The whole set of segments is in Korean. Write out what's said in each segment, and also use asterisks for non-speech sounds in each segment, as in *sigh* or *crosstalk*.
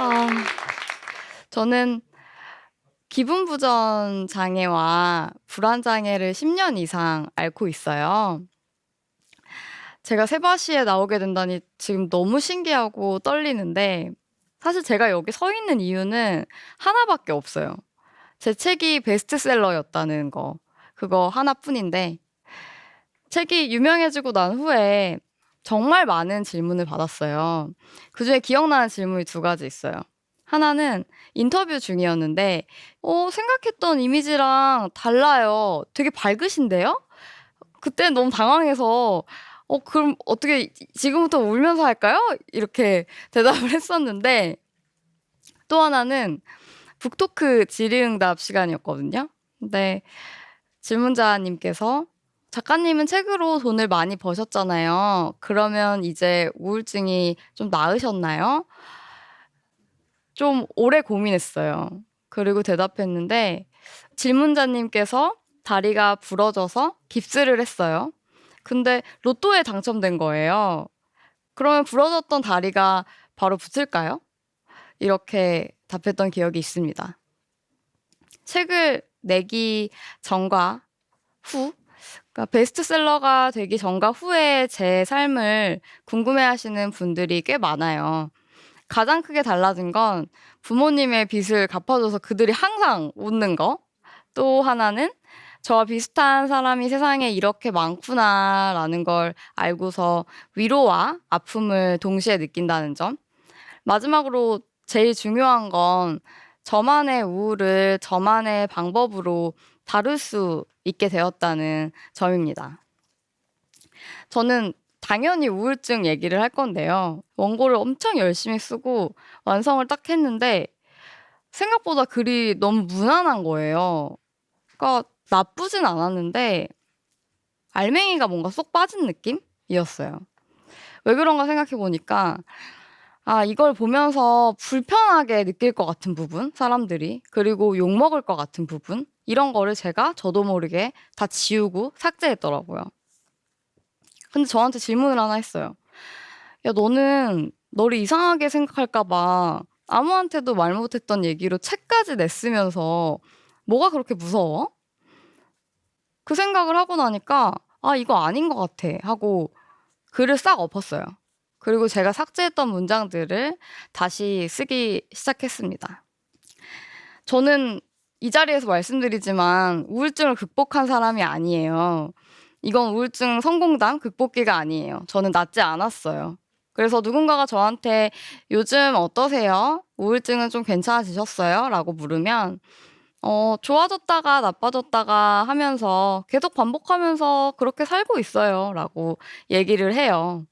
아, 저는 기분 부전 장애와 불안 장애를 10년 이상 앓고 있어요. 제가 세바시에 나오게 된다니 지금 너무 신기하고 떨리는데 사실 제가 여기 서 있는 이유는 하나밖에 없어요. 제 책이 베스트셀러였다는 거. 그거 하나뿐인데 책이 유명해지고 난 후에 정말 많은 질문을 받았어요. 그 중에 기억나는 질문이 두 가지 있어요. 하나는 인터뷰 중이었는데 어 생각했던 이미지랑 달라요. 되게 밝으신데요? 그때 너무 당황해서 어 그럼 어떻게 지금부터 울면서 할까요? 이렇게 *laughs* 대답을 했었는데 또 하나는 북토크 질의응답 시간이었거든요. 근데 질문자님께서 작가님은 책으로 돈을 많이 버셨잖아요. 그러면 이제 우울증이 좀 나으셨나요? 좀 오래 고민했어요. 그리고 대답했는데 질문자님께서 다리가 부러져서 깁스를 했어요. 근데 로또에 당첨된 거예요. 그러면 부러졌던 다리가 바로 붙을까요? 이렇게 답했던 기억이 있습니다. 책을 내기 전과 후, 그러니까 베스트셀러가 되기 전과 후에 제 삶을 궁금해하시는 분들이 꽤 많아요. 가장 크게 달라진 건 부모님의 빚을 갚아줘서 그들이 항상 웃는 거. 또 하나는 저와 비슷한 사람이 세상에 이렇게 많구나라는 걸 알고서 위로와 아픔을 동시에 느낀다는 점. 마지막으로 제일 중요한 건 저만의 우울을 저만의 방법으로 다룰 수 있게 되었다는 점입니다. 저는 당연히 우울증 얘기를 할 건데요. 원고를 엄청 열심히 쓰고 완성을 딱 했는데 생각보다 글이 너무 무난한 거예요. 그러니까 나쁘진 않았는데 알맹이가 뭔가 쏙 빠진 느낌이었어요. 왜 그런가 생각해 보니까 아, 이걸 보면서 불편하게 느낄 것 같은 부분, 사람들이. 그리고 욕먹을 것 같은 부분. 이런 거를 제가 저도 모르게 다 지우고 삭제했더라고요. 근데 저한테 질문을 하나 했어요. 야, 너는 너를 이상하게 생각할까봐 아무한테도 말 못했던 얘기로 책까지 냈으면서 뭐가 그렇게 무서워? 그 생각을 하고 나니까 아, 이거 아닌 것 같아 하고 글을 싹 엎었어요. 그리고 제가 삭제했던 문장들을 다시 쓰기 시작했습니다. 저는 이 자리에서 말씀드리지만 우울증을 극복한 사람이 아니에요. 이건 우울증 성공담 극복기가 아니에요. 저는 낫지 않았어요. 그래서 누군가가 저한테 요즘 어떠세요? 우울증은 좀 괜찮아지셨어요? 라고 물으면 어, 좋아졌다가 나빠졌다가 하면서 계속 반복하면서 그렇게 살고 있어요. 라고 얘기를 해요.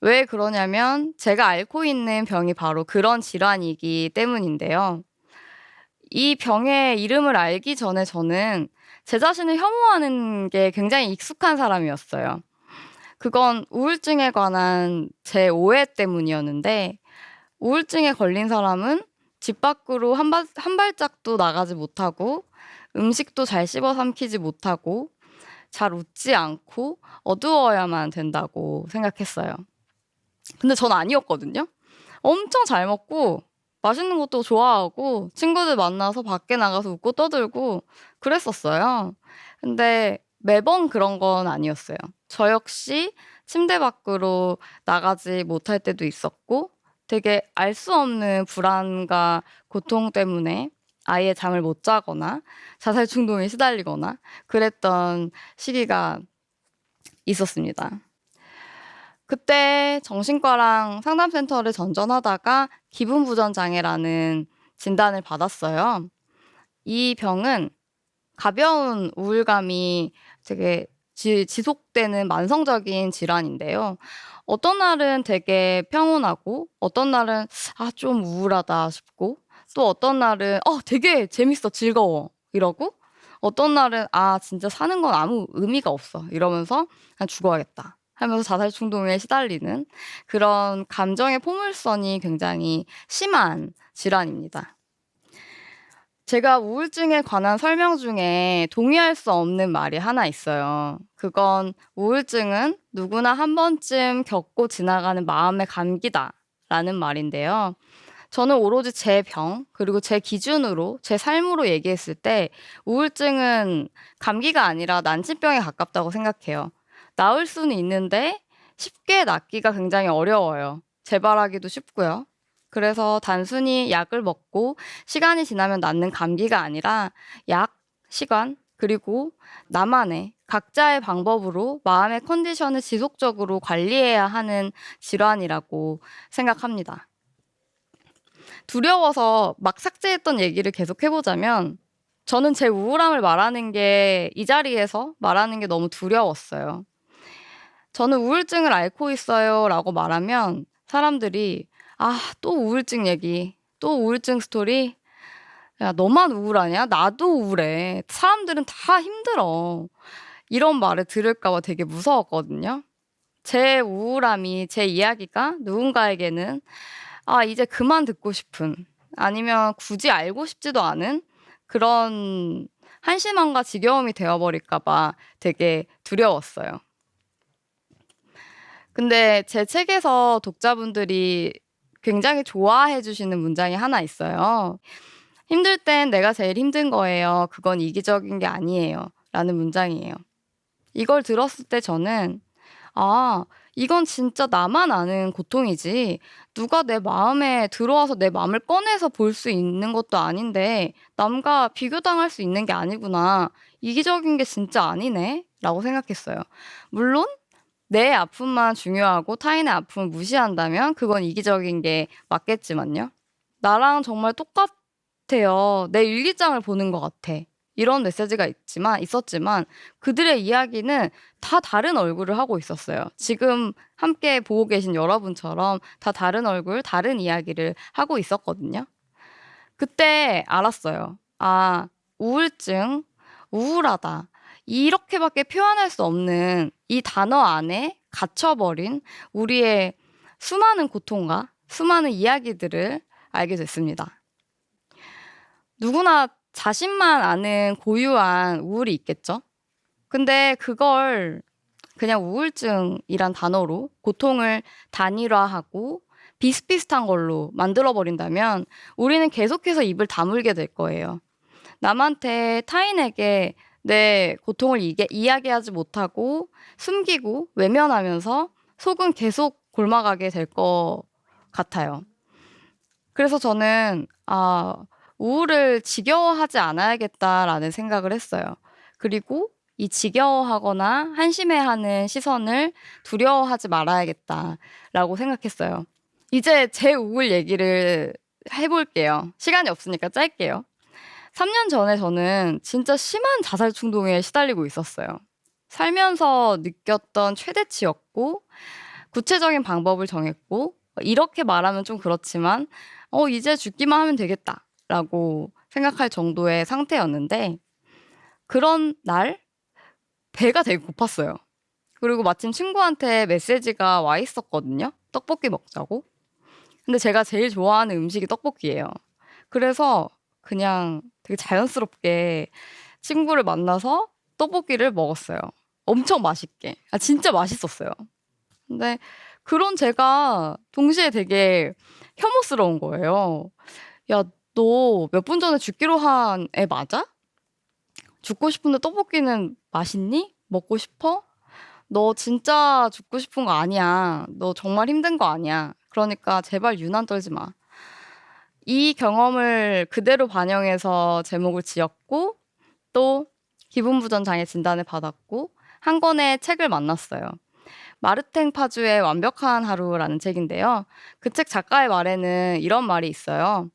왜 그러냐면 제가 앓고 있는 병이 바로 그런 질환이기 때문인데요. 이 병의 이름을 알기 전에 저는 제 자신을 혐오하는 게 굉장히 익숙한 사람이었어요. 그건 우울증에 관한 제 오해 때문이었는데 우울증에 걸린 사람은 집 밖으로 한, 발, 한 발짝도 나가지 못하고 음식도 잘 씹어 삼키지 못하고 잘 웃지 않고 어두워야만 된다고 생각했어요. 근데 전 아니었거든요. 엄청 잘 먹고 맛있는 것도 좋아하고 친구들 만나서 밖에 나가서 웃고 떠들고 그랬었어요. 근데 매번 그런 건 아니었어요. 저 역시 침대 밖으로 나가지 못할 때도 있었고 되게 알 수 없는 불안과 고통 때문에 아예 잠을 못 자거나 자살 충동에 시달리거나 그랬던 시기가 있었습니다. 그때 정신과랑 상담센터를 전전하다가 기분 부전 장애라는 진단을 받았어요. 이 병은 가벼운 우울감이 되게 지, 지속되는 만성적인 질환인데요. 어떤 날은 되게 평온하고 어떤 날은 아, 좀 우울하다 싶고 또 어떤 날은 어, 되게 재밌어, 즐거워 이러고 어떤 날은 아, 진짜 사는 건 아무 의미가 없어 이러면서 그냥 죽어야겠다. 하면서 자살 충동에 시달리는 그런 감정의 포물선이 굉장히 심한 질환입니다. 제가 우울증에 관한 설명 중에 동의할 수 없는 말이 하나 있어요. 그건 우울증은 누구나 한 번쯤 겪고 지나가는 마음의 감기다. 라는 말인데요. 저는 오로지 제 병, 그리고 제 기준으로, 제 삶으로 얘기했을 때 우울증은 감기가 아니라 난치병에 가깝다고 생각해요. 나을 수는 있는데 쉽게 낫기가 굉장히 어려워요. 재발하기도 쉽고요. 그래서 단순히 약을 먹고 시간이 지나면 낫는 감기가 아니라 약, 시간, 그리고 나만의 각자의 방법으로 마음의 컨디션을 지속적으로 관리해야 하는 질환이라고 생각합니다. 두려워서 막 삭제했던 얘기를 계속 해보자면 저는 제 우울함을 말하는 게 이 자리에서 말하는 게 너무 두려웠어요. 저는 우울증을 앓고 있어요 라고 말하면 사람들이 아, 또 우울증 얘기, 또 우울증 스토리. 야, 너만 우울하냐? 나도 우울해. 사람들은 다 힘들어. 이런 말을 들을까봐 되게 무서웠거든요. 제 우울함이, 제 이야기가 누군가에게는 아, 이제 그만 듣고 싶은 아니면 굳이 알고 싶지도 않은 그런 한심함과 지겨움이 되어버릴까봐 되게 두려웠어요. 근데 제 책에서 독자분들이 굉장히 좋아해 주시는 문장이 하나 있어요. 힘들 땐 내가 제일 힘든 거예요. 그건 이기적인 게 아니에요. 라는 문장이에요. 이걸 들었을 때 저는, 아, 이건 진짜 나만 아는 고통이지. 누가 내 마음에 들어와서 내 마음을 꺼내서 볼 수 있는 것도 아닌데, 남과 비교당할 수 있는 게 아니구나. 이기적인 게 진짜 아니네. 라고 생각했어요. 물론, 내 아픔만 중요하고 타인의 아픔을 무시한다면 그건 이기적인 게 맞겠지만요. 나랑 정말 똑같아요. 내 일기장을 보는 것 같아. 이런 메시지가 있지만 있었지만 그들의 이야기는 다 다른 얼굴을 하고 있었어요. 지금 함께 보고 계신 여러분처럼 다 다른 얼굴, 다른 이야기를 하고 있었거든요. 그때 알았어요. 아, 우울증, 우울하다. 이렇게밖에 표현할 수 없는 이 단어 안에 갇혀버린 우리의 수많은 고통과 수많은 이야기들을 알게 됐습니다. 누구나 자신만 아는 고유한 우울이 있겠죠? 근데 그걸 그냥 우울증이란 단어로 고통을 단일화하고 비슷비슷한 걸로 만들어버린다면 우리는 계속해서 입을 다물게 될 거예요. 남한테 타인에게 내 고통을 이게, 이야기하지 못하고 숨기고 외면하면서 속은 계속 골마가게 될 것 같아요. 그래서 저는 아, 우울을 지겨워하지 않아야겠다라는 생각을 했어요. 그리고 이 지겨워하거나 한심해하는 시선을 두려워하지 말아야겠다라고 생각했어요. 이제 제 우울 얘기를 해볼게요. 시간이 없으니까 짧게요. 3년 전에 저는 진짜 심한 자살 충동에 시달리고 있었어요. 살면서 느꼈던 최대치였고, 구체적인 방법을 정했고, 이렇게 말하면 좀 그렇지만, 어, 이제 죽기만 하면 되겠다. 라고 생각할 정도의 상태였는데, 그런 날, 배가 되게 고팠어요. 그리고 마침 친구한테 메시지가 와 있었거든요. 떡볶이 먹자고. 근데 제가 제일 좋아하는 음식이 떡볶이예요. 그래서 그냥 되게 자연스럽게 친구를 만나서 떡볶이를 먹었어요. 엄청 맛있게. 아, 진짜 맛있었어요. 근데 그런 제가 동시에 되게 혐오스러운 거예요. 야, 너 몇 분 전에 죽기로 한 애 맞아? 죽고 싶은데 떡볶이는 맛있니? 먹고 싶어? 너 진짜 죽고 싶은 거 아니야. 너 정말 힘든 거 아니야. 그러니까 제발 유난 떨지 마. 이 경험을 그대로 반영해서 제목을 지었고 또 기분부전 장애 진단을 받았고 한 권의 책을 만났어요. 마르탱 파주의 완벽한 하루라는 책인데요. 그 책 작가의 말에는 이런 말이 있어요.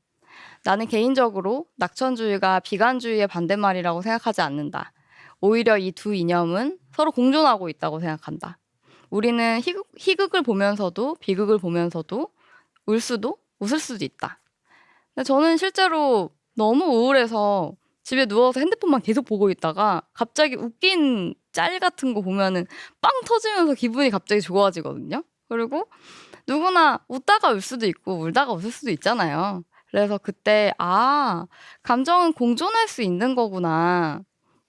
나는 개인적으로 낙천주의가 비관주의의 반대말이라고 생각하지 않는다. 오히려 이 두 이념은 서로 공존하고 있다고 생각한다. 우리는 희극, 희극을 보면서도 비극을 보면서도 울 수도 웃을 수도 있다. 저는 실제로 너무 우울해서 집에 누워서 핸드폰만 계속 보고 있다가 갑자기 웃긴 짤 같은 거 보면은 빵 터지면서 기분이 갑자기 좋아지거든요. 그리고 누구나 웃다가 울 수도 있고 울다가 웃을 수도 있잖아요. 그래서 그때 아 감정은 공존할 수 있는 거구나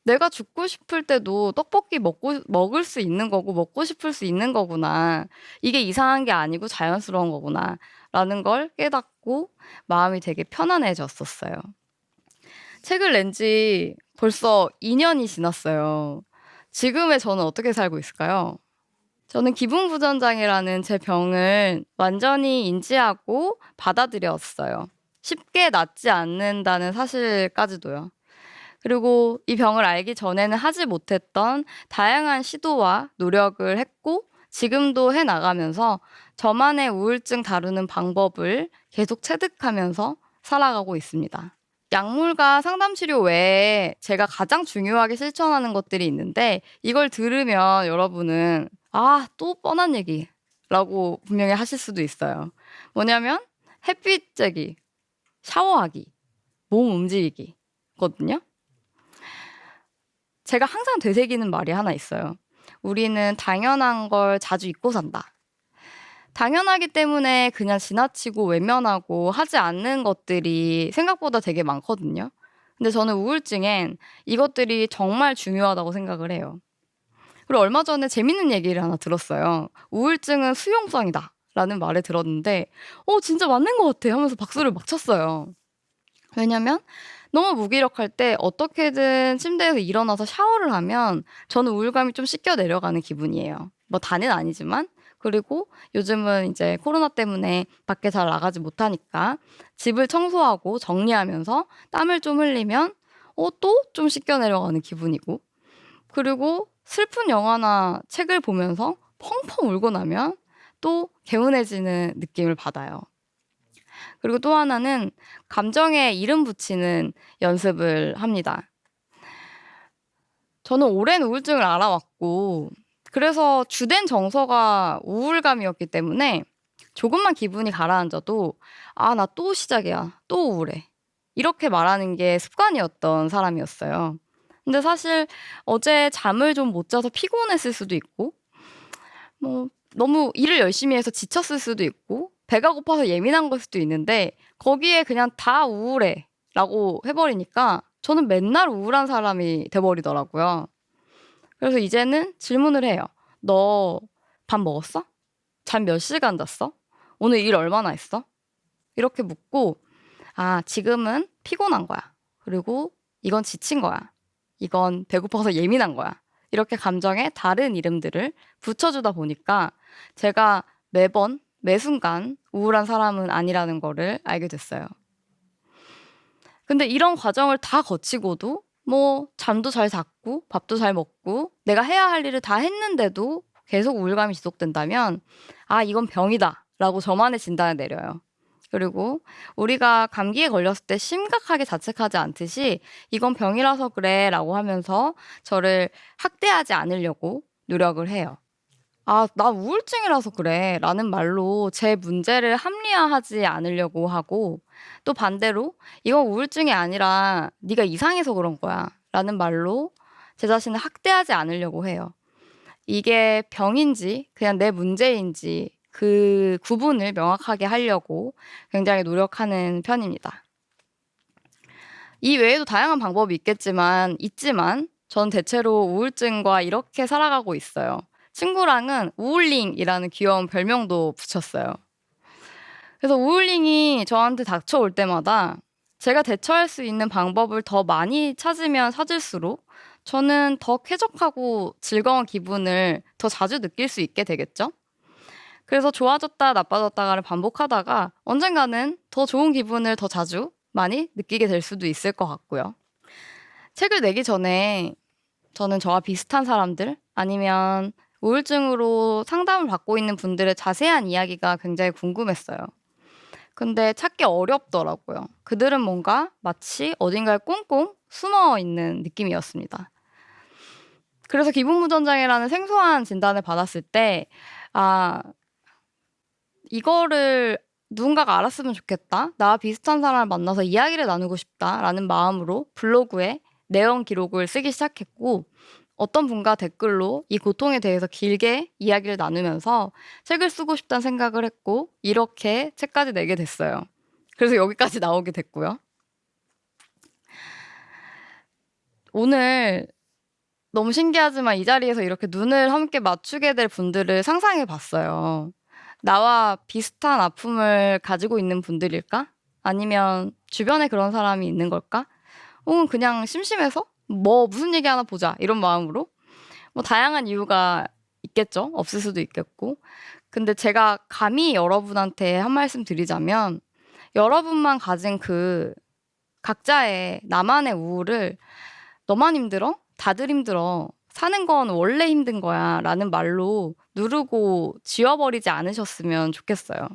내가 죽고 싶을 때도 떡볶이 먹고 먹을 수 있는 거고 먹고 싶을 수 있는 거구나. 이게 이상한 게 아니고 자연스러운 거구나 라는 걸 깨닫고 마음이 되게 편안해졌었어요. 책을 낸 지 벌써 2년이 지났어요. 지금의 저는 어떻게 살고 있을까요? 저는 기분부전장애라는 제 병을 완전히 인지하고 받아들였어요. 쉽게 낫지 않는다는 사실까지도요. 그리고 이 병을 알기 전에는 하지 못했던 다양한 시도와 노력을 했고 지금도 해 나가면서 저만의 우울증 다루는 방법을 계속 체득하면서 살아가고 있습니다. 약물과 상담 치료 외에 제가 가장 중요하게 실천하는 것들이 있는데 이걸 들으면 여러분은 아, 또 뻔한 얘기 라고 분명히 하실 수도 있어요. 뭐냐면 햇빛 쬐기, 샤워하기, 몸 움직이기거든요. 제가 항상 되새기는 말이 하나 있어요. 우리는 당연한 걸 자주 잊고 산다. 당연하기 때문에 그냥 지나치고 외면하고 하지 않는 것들이 생각보다 되게 많거든요. 근데 저는 우울증엔 이것들이 정말 중요하다고 생각을 해요. 그리고 얼마 전에 재밌는 얘기를 하나 들었어요. 우울증은 수용성이다. 라는 말을 들었는데, 어, 진짜 맞는 것 같아. 하면서 박수를 막 쳤어요. 왜냐면 너무 무기력할 때 어떻게든 침대에서 일어나서 샤워를 하면 저는 우울감이 좀 씻겨 내려가는 기분이에요. 뭐 다는 아니지만 그리고 요즘은 이제 코로나 때문에 밖에 잘 나가지 못하니까 집을 청소하고 정리하면서 땀을 좀 흘리면 어, 또 좀 씻겨 내려가는 기분이고 그리고 슬픈 영화나 책을 보면서 펑펑 울고 나면 또 개운해지는 느낌을 받아요. 그리고 또 하나는 감정에 이름 붙이는 연습을 합니다. 저는 오랜 우울증을 알아왔고, 그래서 주된 정서가 우울감이었기 때문에 조금만 기분이 가라앉아도, 아, 나 또 시작이야. 또 우울해. 이렇게 말하는 게 습관이었던 사람이었어요. 근데 사실 어제 잠을 좀 못 자서 피곤했을 수도 있고, 뭐, 너무 일을 열심히 해서 지쳤을 수도 있고, 배가 고파서 예민한 걸 수도 있는데 거기에 그냥 다 우울해 라고 해버리니까 저는 맨날 우울한 사람이 돼버리더라고요. 그래서 이제는 질문을 해요. 너 밥 먹었어? 잠 몇 시간 잤어? 오늘 일 얼마나 했어? 이렇게 묻고, 아, 지금은 피곤한 거야. 그리고 이건 지친 거야. 이건 배고파서 예민한 거야. 이렇게 감정에 다른 이름들을 붙여주다 보니까 제가 매번 매 순간 우울한 사람은 아니라는 거를 알게 됐어요. 근데 이런 과정을 다 거치고도 뭐 잠도 잘 잤고 밥도 잘 먹고 내가 해야 할 일을 다 했는데도 계속 우울감이 지속된다면 아 이건 병이다 라고 저만의 진단을 내려요. 그리고 우리가 감기에 걸렸을 때 심각하게 자책하지 않듯이 이건 병이라서 그래 라고 하면서 저를 학대하지 않으려고 노력을 해요. 아, 나 우울증이라서 그래. 라는 말로 제 문제를 합리화하지 않으려고 하고 또 반대로 이건 우울증이 아니라 네가 이상해서 그런 거야. 라는 말로 제 자신을 학대하지 않으려고 해요. 이게 병인지 그냥 내 문제인지 그 구분을 명확하게 하려고 굉장히 노력하는 편입니다. 이 외에도 다양한 방법이 있겠지만 있지만 전 대체로 우울증과 이렇게 살아가고 있어요. 친구랑은 우울링이라는 귀여운 별명도 붙였어요. 그래서 우울링이 저한테 닥쳐올 때마다 제가 대처할 수 있는 방법을 더 많이 찾으면 찾을수록 저는 더 쾌적하고 즐거운 기분을 더 자주 느낄 수 있게 되겠죠? 그래서 좋아졌다 나빠졌다가를 반복하다가 언젠가는 더 좋은 기분을 더 자주 많이 느끼게 될 수도 있을 것 같고요. 책을 내기 전에 저는 저와 비슷한 사람들 아니면 우울증으로 상담을 받고 있는 분들의 자세한 이야기가 굉장히 궁금했어요. 근데 찾기 어렵더라고요. 그들은 뭔가 마치 어딘가에 꽁꽁 숨어 있는 느낌이었습니다. 그래서 기분무전장애라는 생소한 진단을 받았을 때, 아, 이거를 누군가가 알았으면 좋겠다. 나와 비슷한 사람을 만나서 이야기를 나누고 싶다라는 마음으로 블로그에 내용 기록을 쓰기 시작했고, 어떤 분과 댓글로 이 고통에 대해서 길게 이야기를 나누면서 책을 쓰고 싶다는 생각을 했고 이렇게 책까지 내게 됐어요. 그래서 여기까지 나오게 됐고요. 오늘 너무 신기하지만 이 자리에서 이렇게 눈을 함께 맞추게 될 분들을 상상해 봤어요. 나와 비슷한 아픔을 가지고 있는 분들일까? 아니면 주변에 그런 사람이 있는 걸까? 혹은 그냥 심심해서 뭐 무슨 얘기 하나 보자 이런 마음으로 뭐 다양한 이유가 있겠죠. 없을 수도 있겠고. 근데 제가 감히 여러분한테 한 말씀 드리자면 여러분만 가진 그 각자의 나만의 우울을 너만 힘들어? 다들 힘들어. 사는 건 원래 힘든 거야. 라는 말로 누르고 지워버리지 않으셨으면 좋겠어요.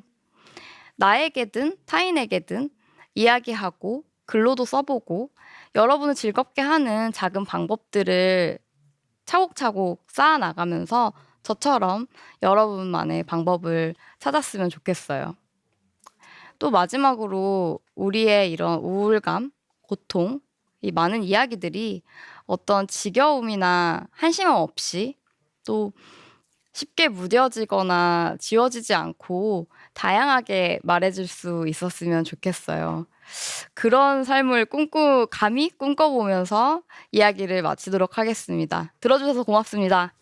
나에게든 타인에게든 이야기하고 글로도 써보고 여러분을 즐겁게 하는 작은 방법들을 차곡차곡 쌓아 나가면서 저처럼 여러분만의 방법을 찾았으면 좋겠어요. 또 마지막으로 우리의 이런 우울감, 고통, 이 많은 이야기들이 어떤 지겨움이나 한심함 없이 또 쉽게 무뎌지거나 지워지지 않고 다양하게 말해줄 수 있었으면 좋겠어요. 그런 삶을 꿈꾸, 감히 꿈꿔보면서 이야기를 마치도록 하겠습니다. 들어주셔서 고맙습니다.